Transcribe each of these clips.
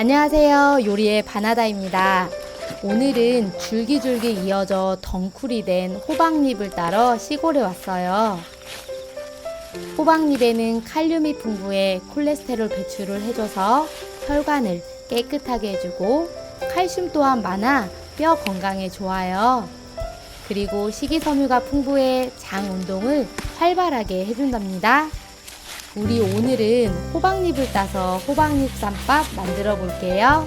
안녕하세요. 요리의 바나다입니다. 오늘은 줄기줄기 이어져 덩쿨이 된 호박잎을 따러 시골에 왔어요. 호박잎에는 칼륨이 풍부해 콜레스테롤 배출을 해줘서 혈관을 깨끗하게 해주고 칼슘 또한 많아 뼈 건강에 좋아요. 그리고 식이섬유가 풍부해 장 운동을 활발하게 해준답니다. 우리 오늘은 호박잎을 따서 호박잎 쌈밥 만들어 볼게요.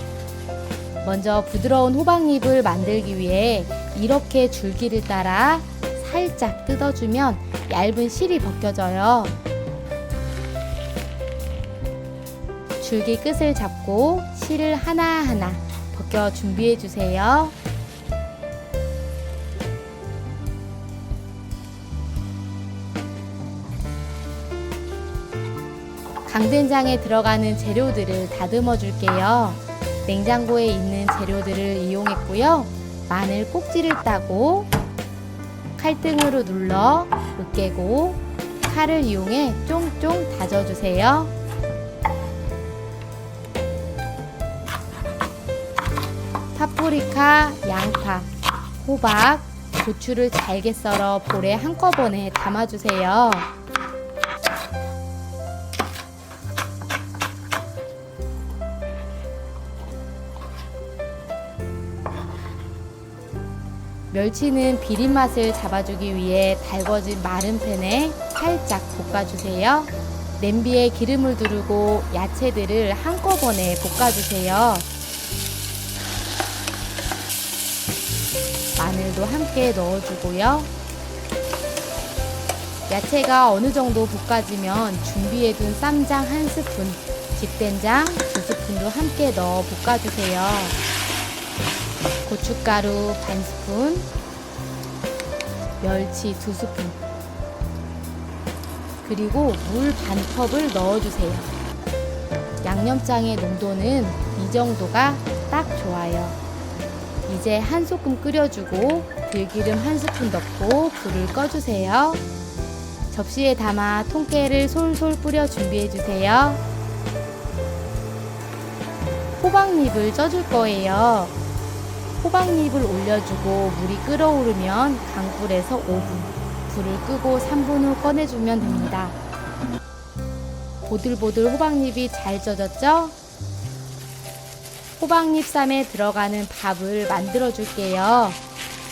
먼저 부드러운 호박잎을 만들기 위해 이렇게 줄기를 따라 살짝 뜯어주면 얇은 실이 벗겨져요. 줄기 끝을 잡고 실을 하나하나 벗겨 준비해 주세요. 강된장에 들어가는 재료들을 다듬어 줄게요. 냉장고에 있는 재료들을 이용했고요. 마늘 꼭지를 따고 칼등으로 눌러 으깨고 칼을 이용해 쫑쫑 다져주세요. 파프리카, 양파, 호박, 고추를 잘게 썰어 볼에 한꺼번에 담아주세요. 멸치는 비린 맛을 잡아주기 위해 달궈진 마른 팬에 살짝 볶아주세요. 냄비에 기름을 두르고 야채들을 한꺼번에 볶아주세요. 마늘도 함께 넣어주고요. 야채가 어느 정도 볶아지면 준비해둔 쌈장 한 스푼, 집된장 두 스푼도 함께 넣어 볶아주세요. 고춧가루 반 스푼, 멸치 두 스푼, 그리고 물 반 컵을 넣어주세요. 양념장의 농도는 이 정도가 딱 좋아요. 이제 한 소끔 끓여주고 들기름 한 스푼 넣고 불을 꺼주세요. 접시에 담아 통깨를 솔솔 뿌려 준비해주세요. 호박잎을 쪄줄 거예요. 호박잎을 올려주고 물이 끓어오르면 강불에서 5분, 불을 끄고 3분 후 꺼내주면 됩니다. 보들보들 호박잎이 잘 쪄졌죠? 호박잎 쌈에 들어가는 밥을 만들어 줄게요.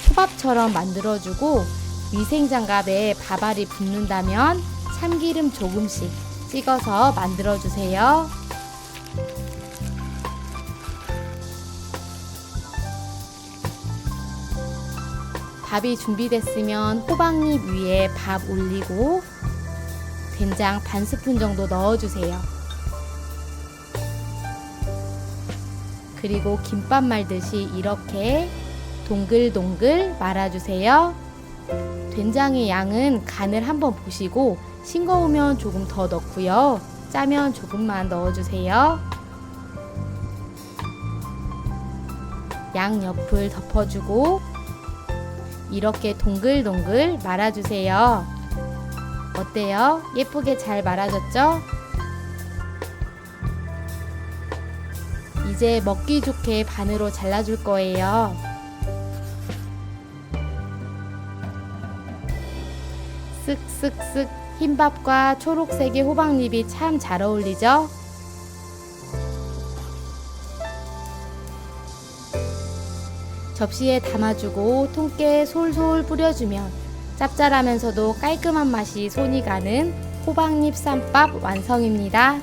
초밥처럼 만들어 주고 위생장갑에 밥알이 붙는다면 참기름 조금씩 찍어서 만들어 주세요. 밥이 준비됐으면 호박잎 위에 밥 올리고 된장 반 스푼 정도 넣어주세요. 그리고 김밥 말듯이 이렇게 동글동글 말아주세요. 된장의 양은 간을 한번 보시고 싱거우면 조금 더 넣고요. 짜면 조금만 넣어주세요. 양 옆을 덮어주고 이렇게 동글동글 말아주세요. 어때요? 예쁘게 잘 말아졌죠? 이제 먹기 좋게 반으로 잘라줄 거예요. 쓱쓱쓱 흰밥과 초록색의 호박잎이 참 잘 어울리죠? 접시에 담아주고 통깨 솔솔 뿌려주면 짭짤하면서도 깔끔한 맛이 손이 가는 호박잎 쌈밥 완성입니다.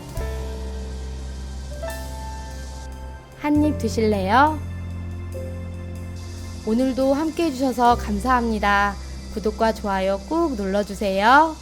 한 입 드실래요? 오늘도 함께 해주셔서 감사합니다. 구독과 좋아요 꾹 눌러주세요.